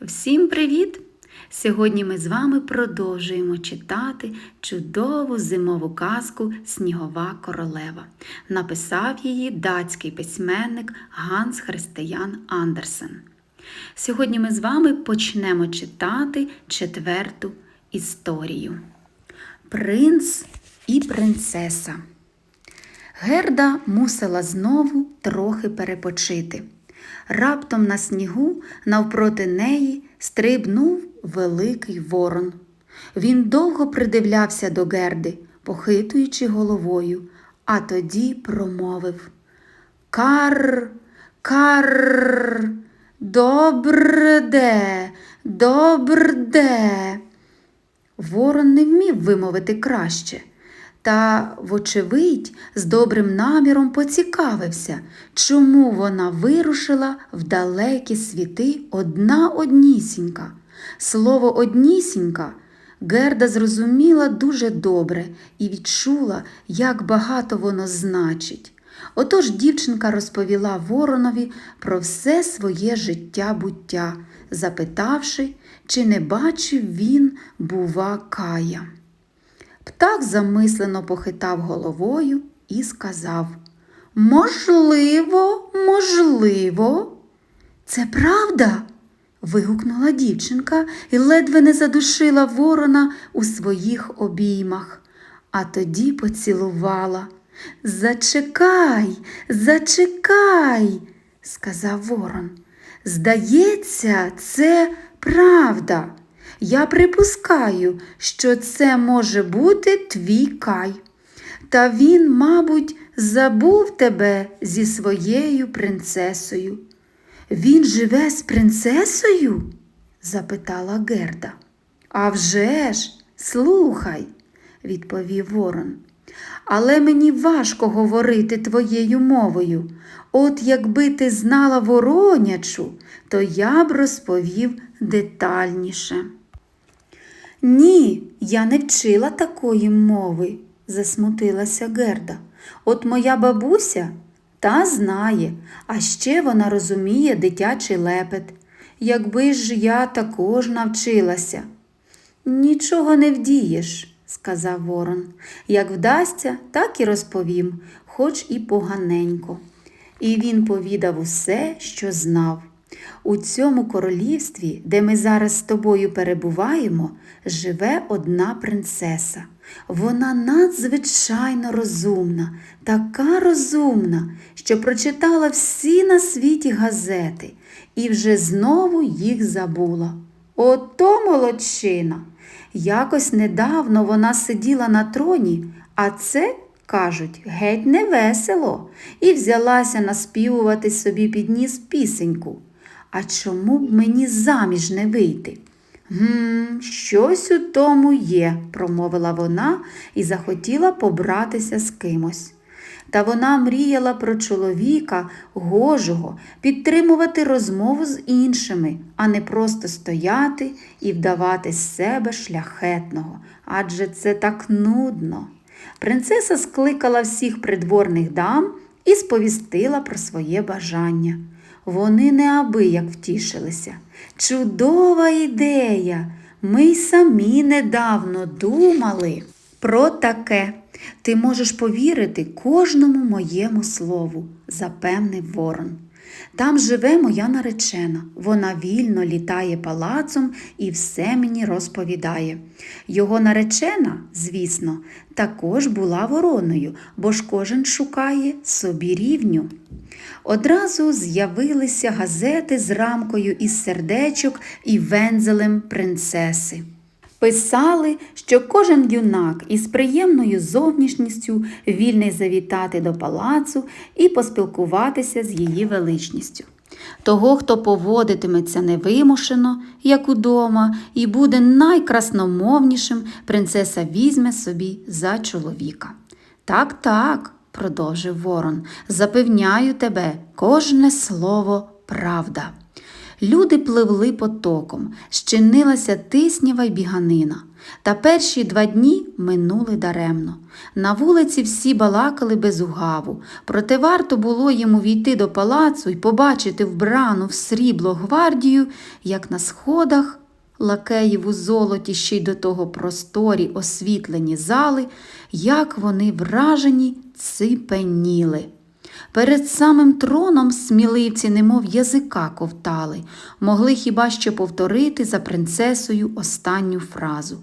Всім привіт! Сьогодні ми з вами продовжуємо читати чудову зимову казку Снігова королева. Написав її датський письменник Ганс Християн Андерсен. Сьогодні ми з вами почнемо читати четверту історію. Принц і принцеса. Герда мусила знову трохи перепочити. Раптом на снігу навпроти неї стрибнув великий ворон. Він довго придивлявся до Герди, похитуючи головою, а тоді промовив Кар, кар, добрде, добрде. Ворон не вмів вимовити краще. Та, вочевидь, з добрим наміром поцікавився, чому вона вирушила в далекі світи одна однісінька. Слово однісінька Герда зрозуміла дуже добре і відчула, як багато воно значить. Отож дівчинка розповіла воронові про все своє життя буття, запитавши, чи не бачив він, бува, кая. Птах замислено похитав головою і сказав Можливо, можливо. Це правда? вигукнула дівчинка і ледве не задушила ворона у своїх обіймах, а тоді поцілувала. Зачекай, зачекай, сказав ворон. Здається, це правда. Я припускаю, що це може бути твій кай. Та він, мабуть, забув тебе зі своєю принцесою. Він живе з принцесою? запитала Герда. «А вже ж, слухай, відповів ворон. Але мені важко говорити твоєю мовою. От якби ти знала воронячу, то я б розповів детальніше. Ні, я не вчила такої мови, засмутилася Герда. От моя бабуся та знає, а ще вона розуміє дитячий лепет. Якби ж я також навчилася. Нічого не вдієш, сказав ворон. Як вдасться, так і розповім, хоч і поганенько. І він повідав усе, що знав. У цьому королівстві, де ми зараз з тобою перебуваємо, живе одна принцеса. Вона надзвичайно розумна, така розумна, що прочитала всі на світі газети і вже знову їх забула. Ото молодчина! Якось недавно вона сиділа на троні, а це, кажуть, геть не весело, і взялася наспівувати собі під ніс пісеньку. А чому б мені заміж не вийти? Гм, щось у тому є, промовила вона і захотіла побратися з кимось. Та вона мріяла про чоловіка, гожого, підтримувати розмову з іншими, а не просто стояти і вдавати з себе шляхетного, адже це так нудно. Принцеса скликала всіх придворних дам і сповістила про своє бажання. Вони неабияк втішилися. Чудова ідея! Ми й самі недавно думали про таке. Ти можеш повірити кожному моєму слову, запевнив ворон. Там живе моя наречена. Вона вільно літає палацом і все мені розповідає. Його наречена, звісно, також була вороною, бо ж кожен шукає собі рівню. Одразу з'явилися газети з рамкою із сердечок і вензелем принцеси. Писали, що кожен юнак із приємною зовнішністю вільний завітати до палацу і поспілкуватися з її величністю. Того, хто поводитиметься невимушено, як удома, і буде найкрасномовнішим, принцеса візьме собі за чоловіка. Так, так, продовжив ворон, запевняю тебе, кожне слово правда. Люди пливли потоком, щинилася тиснява й біганина. Та перші два дні минули даремно. На вулиці всі балакали без угаву, проте варто було йому війти до палацу і побачити вбрану в срібло гвардію, як на сходах лакеїв у золоті ще й до того просторі освітлені зали, як вони вражені ципеніли. Перед самим троном сміливці, немов язика ковтали, могли хіба що повторити за принцесою останню фразу.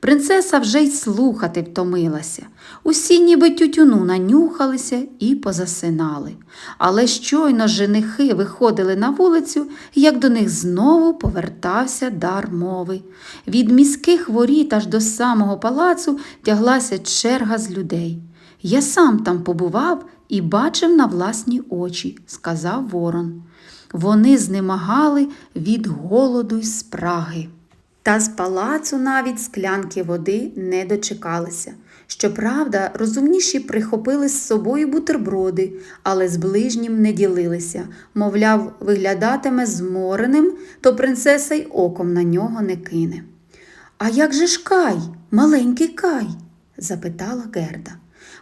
Принцеса вже й слухати втомилася. Усі ніби тютюну нанюхалися і позасинали. Але щойно женихи виходили на вулицю, як до них знову повертався дар мови. Від міських воріт аж до самого палацу тяглася черга з людей. Я сам там побував і бачив на власні очі, сказав ворон. Вони знемагали від голоду й спраги. Та з палацу навіть склянки води не дочекалися. Щоправда, розумніші прихопили з собою бутерброди, але з ближнім не ділилися. Мовляв, виглядатиме змореним, то принцеса й оком на нього не кине. А як же ж Кай, маленький Кай? запитала Герда.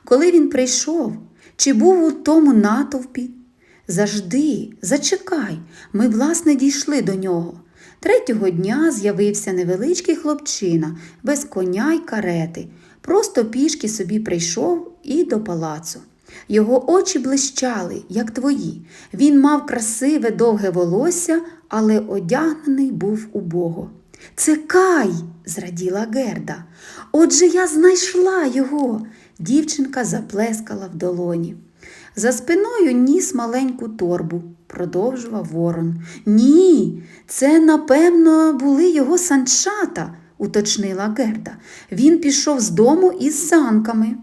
Коли він прийшов, чи був у тому натовпі? Завжди, зачекай, ми, власне, дійшли до нього. Третього дня з'явився невеличкий хлопчина, без коня й карети. Просто пішки собі прийшов і до палацу. Його очі блищали, як твої. Він мав красиве довге волосся, але одягнений був убого. Це Кай, зраділа Герда. Отже, я знайшла його. Дівчинка заплескала в долоні. За спиною ніс маленьку торбу, продовжував ворон. Ні, це, напевно, були його санчата, уточнила Герда. Він пішов з дому із санками.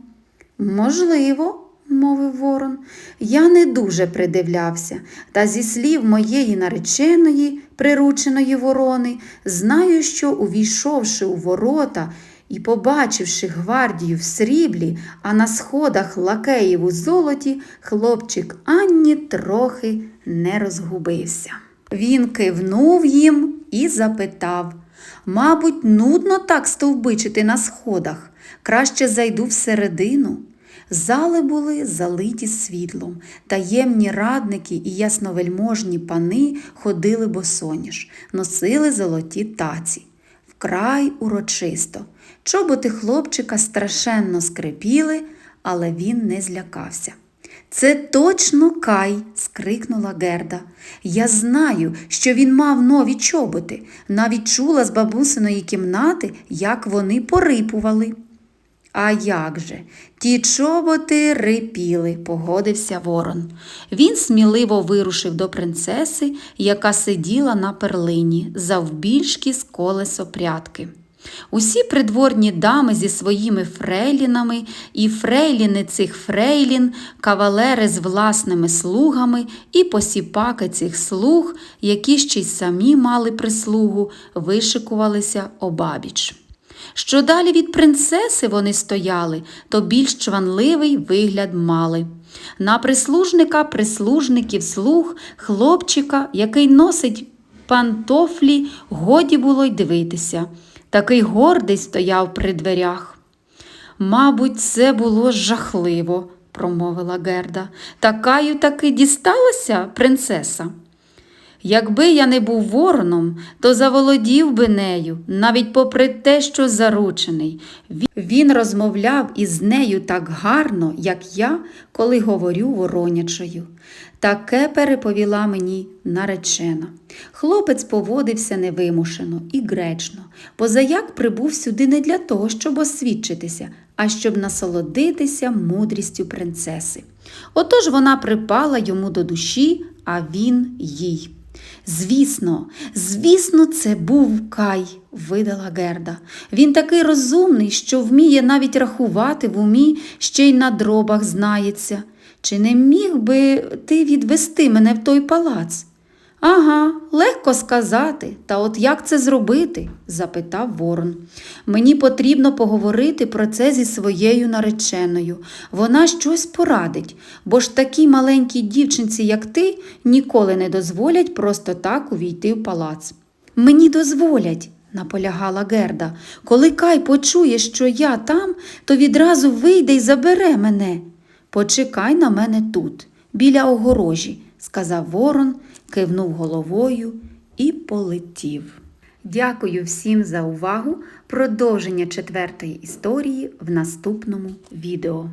Можливо, мовив ворон, я не дуже придивлявся, та зі слів моєї нареченої, прирученої ворони, знаю, що, увійшовши у ворота, і, побачивши гвардію в сріблі, а на сходах лакеїв у золоті, хлопчик Анні трохи не розгубився. Він кивнув їм і запитав Мабуть, нудно так стовбичити на сходах. Краще зайду всередину. Зали були залиті світлом, таємні радники і ясновельможні пани ходили босоніж, носили золоті таці. Вкрай урочисто. Чоботи хлопчика страшенно скрипіли, але він не злякався. Це точно Кай, скрикнула Герда. Я знаю, що він мав нові чоботи, навіть чула з бабусиної кімнати, як вони порипували. А як же? Ті чоботи рипіли, погодився ворон. Він сміливо вирушив до принцеси, яка сиділа на перлині, завбільшки з колесо прядки. Усі придворні дами зі своїми фрейлінами і фрейліни цих фрейлін, кавалери з власними слугами і посіпаки цих слуг, які ще й самі мали прислугу, вишикувалися обабіч. Що далі від принцеси вони стояли, то більш чванливий вигляд мали. На прислужника прислужників слуг, хлопчика, який носить пантофлі, годі було й дивитися. Такий гордий стояв при дверях. Мабуть, це було жахливо, промовила Герда. Такаю таки дісталася принцеса. Якби я не був вороном, то заволодів би нею, навіть попри те, що заручений. Він розмовляв із нею так гарно, як я, коли говорю воронячою. Таке переповіла мені наречена. Хлопець поводився невимушено і гречно, позаяк прибув сюди не для того, щоб освідчитися, а щоб насолодитися мудрістю принцеси. Отож вона припала йому до душі, а він їй. Звісно, звісно, це був Кай, видала Герда. Він такий розумний, що вміє навіть рахувати в умі, ще й на дробах знається. Чи не міг би ти відвести мене в той палац? Ага, легко сказати, та от як це зробити? запитав Ворон. Мені потрібно поговорити про це зі своєю нареченою. Вона щось порадить, бо ж такій маленькій дівчинці, як ти, ніколи не дозволять просто так увійти в палац. Мені дозволять, наполягала Герда. Коли Кай почує, що я там, то відразу вийде й забере мене. Почекай на мене тут, біля огорожі, сказав ворон, кивнув головою і полетів. Дякую всім за увагу. Продовження четвертої історії в наступному відео.